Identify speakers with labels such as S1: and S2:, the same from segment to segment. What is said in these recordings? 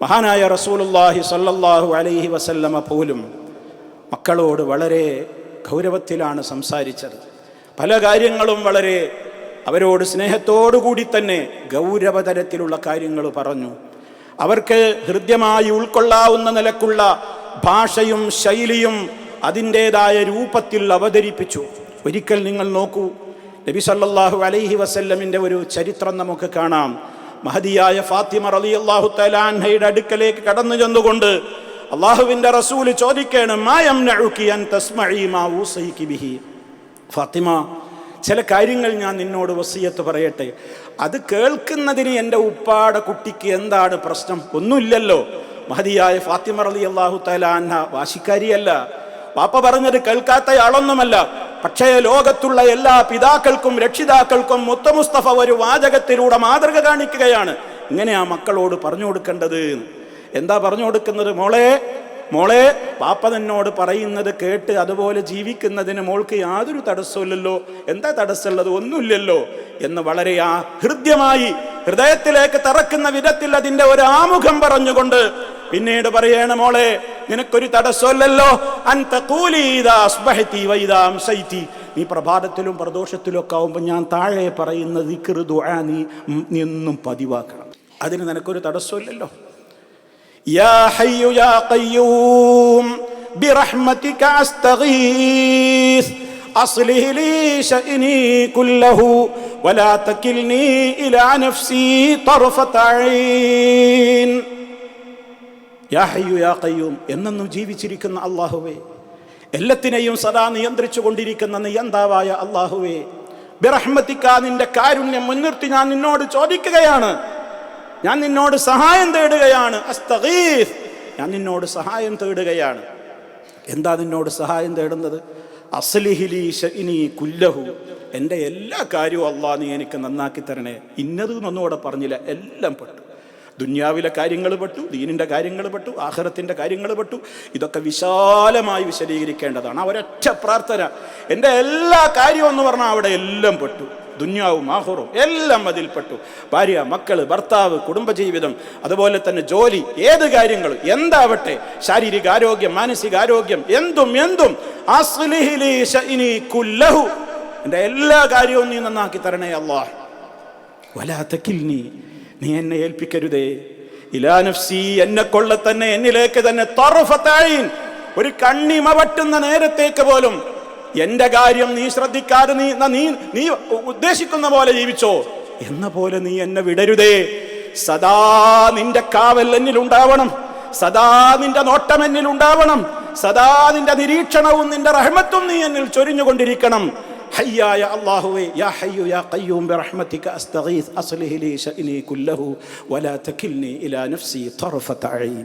S1: മഹാനായ റസൂലുല്ലാഹി സല്ലല്ലാഹു അലൈഹി വസല്ലമ പോലും മക്കളോട് വളരെ ഗൗരവത്തിലാണ് സംസാരിച്ചത്. പല കാര്യങ്ങളും വളരെ അവരോട് സ്നേഹത്തോടു കൂടി തന്നെ ഗൗരവതരത്തിലുള്ള കാര്യങ്ങൾ പറഞ്ഞു. അവർക്ക് ഹൃദ്യമായി ഉൾക്കൊള്ളാവുന്ന നിലക്കുള്ള ഭാഷയും ശൈലിയും അതിന്റേതായ രൂപത്തിൽ അവതരിപ്പിച്ചു. ഒരിക്കൽ നിങ്ങൾ നോക്കൂ നബി സല്ലാഹു അലൈഹി വസല്ലമിന്റെ ഒരു ചരിത്രം നമുക്ക് കാണാം. മഹദിയായ ഫാത്തിമ റലി അള്ളാഹു തലാൻഹയുടെ അടുക്കലേക്ക് കടന്നു ചെന്നുകൊണ്ട് അള്ളാഹുവിന്റെ റസൂൽ ചോദിക്കാണ് മായം ബിഹി? ഫാത്തിമ ചില കാര്യങ്ങൾ ഞാൻ നിന്നോട് വസീയത്ത് പറയട്ടെ. അത് കേൾക്കുന്നതിന് എന്റെ ഉപ്പാടെ കുട്ടിക്ക് എന്താണ് പ്രശ്നം? ഒന്നുമില്ലല്ലോ. മഹതിയായ ഫാത്തിമ റലി അള്ളാഹു തലാൻഹ വാശിക്കാരിയല്ല. പാപ്പ പറഞ്ഞത് കേൾക്കാത്തയാളൊന്നുമല്ല. പക്ഷേ ലോകത്തുള്ള എല്ലാ പിതാക്കൾക്കും രക്ഷിതാക്കൾക്കും മുത്തമുസ്തഫ ഒരു വാചകത്തിലൂടെ മാതൃക കാണിക്കുകയാണ്. ഇങ്ങനെ ആ മക്കളോട് പറഞ്ഞു കൊടുക്കേണ്ടത്. എന്താ പറഞ്ഞു കൊടുക്കുന്നത്? മോളെ മോളെ പാപ്പ നിന്നോട് പറയുന്നത് കേട്ട് അതുപോലെ ജീവിക്കുന്നതിന് മോൾക്ക് യാതൊരു തടസ്സമില്ലല്ലോ എന്താ തടസ്സമുള്ളത്? ഒന്നുമില്ലല്ലോ. എന്ന് വളരെ ആ ഹൃദ്യമായി ഹൃദയത്തിലേക്ക് തറക്കുന്ന വിധത്തിൽ അതിന്റെ ഒരു ആമുഖം പറഞ്ഞുകൊണ്ട് പിന്നീട് പറയണ മോളെ നിനക്കൊരു തടസ്സമല്ലല്ലോ അൻതൂലീതാസ്ബഹത്തി നീ പ്രഭാതത്തിലും പ്രദോഷത്തിലും ഒക്കെ ആവുമ്പോൾ ഞാൻ താഴെ പറയുന്ന ദിക്ർ ദുആ നീ നീ എന്നും പതിവാക്കണം അതിന് നിനക്കൊരു തടസ്സമില്ലല്ലോ യാ ഹയ്യു യാ ഖയ്യൂം برحمتك أستغيث أصله لي شأني كله ولا تكلني إلى نفسي طرفة عين യാ ഹയ്യു യാ എന്നെന്നും ജീവിച്ചിരിക്കുന്ന അള്ളാഹുവേ എല്ലാത്തിനെയും സദാ നിയന്ത്രിച്ചു കൊണ്ടിരിക്കുന്ന നിയന്താവായ അള്ളാഹുവേ ബിറഹ്മത്തിക്ക നിന്റെ കാരുണ്യം മുൻനിർത്തി ഞാൻ നിന്നോട് ചോദിക്കുകയാണ്. ഞാൻ നിന്നോട് സഹായം തേടുകയാണ്. അസ്തഖീഫ്. ഞാൻ നിന്നോട് സഹായം തേടുകയാണ്. എന്താ നിന്നോട് സഹായം തേടുന്നത്? അസ്ലിഹിലി ഷഇനി കുല്ലഹു. എന്റെ എല്ലാ കാര്യവും അള്ളാഹ് നീ എനിക്ക് നന്നാക്കി തരണേ. ഇന്നത് എന്നൊന്നും ഇവിടെ പറഞ്ഞില്ല. എല്ലാം പെട്ടു. ദുന്യാവിലെ കാര്യങ്ങൾ പെട്ടു ദീനിന്റെ കാര്യങ്ങൾ പെട്ടു ആഹ്റത്തിന്റെ കാര്യങ്ങൾ പെട്ടു. ഇതൊക്കെ വിശാലമായി വിശദീകരിക്കേണ്ടതാണ്. ആ ഒരൊറ്റ പ്രാർത്ഥന. എന്റെ എല്ലാ കാര്യവും എന്ന് പറഞ്ഞാൽ അവിടെ എല്ലാം പെട്ടു. ദുന്യാവും ആഹുറും എല്ലാം അതിൽപ്പെട്ടു ഭാര്യ മക്കൾ ഭർത്താവ് കുടുംബജീവിതം അതുപോലെ തന്നെ ജോലി ഏത് കാര്യങ്ങളും എന്താവട്ടെ? ശാരീരിക ആരോഗ്യം മാനസിക ആരോഗ്യം എന്തും എന്തും. എന്റെ എല്ലാ കാര്യവും നീ നന്നാക്കി തരണേ അള്ളാഹ് വലാത്തക്കിൽ നീ നീ എന്നെ ഏൽപ്പിക്കരുതേ. ഇലാനഫ്സി എന്നെ കൊള്ള തന്നെ എന്നിലേക്ക് തന്നെ തറുഫത്തായി ഒരു കണ്ണിമ വട്ടുന്ന നേരത്തേക്ക് പോലും എന്റെ കാര്യം നീ ശ്രദ്ധിക്കാതെ നീ നീ നീ ഉദ്ദേശിക്കുന്ന പോലെ ജീവിച്ചോ. എന്ന പോലെ നീ എന്നെ വിടരുതേ. സദാ നിന്റെ കാവൽ എന്നിൽ ഉണ്ടാവണം സദാ നിന്റെ നോട്ടം എന്നിൽ ഉണ്ടാവണം സദാ നിന്റെ നിരീക്ഷണവും നിന്റെ റഹ്മത്തും നീ എന്നിൽ ചൊരിഞ്ഞുകൊണ്ടിരിക്കണം. ഹയ്യായ അല്ലാഹുവേ യാ ഹയ്യു യാ ഖയ്യൂം ബിറഹ്മതിക അസ്തഗീസ് അസ്ലിഹി ലീ ശഅനി കുല്ലഹു വലാ തകിൽനി ഇലാ നഫ്സി തർഫത ഐൻ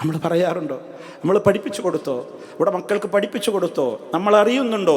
S1: നമ്മൾ പറയാറുണ്ടോ? നമ്മൾ പഠിപ്പിച്ചു കൊടുത്തോ? ഇവിടെ മക്കൾക്ക് പഠിപ്പിച്ചു കൊടുത്തോ? നമ്മൾ അറിയുന്നുണ്ടോ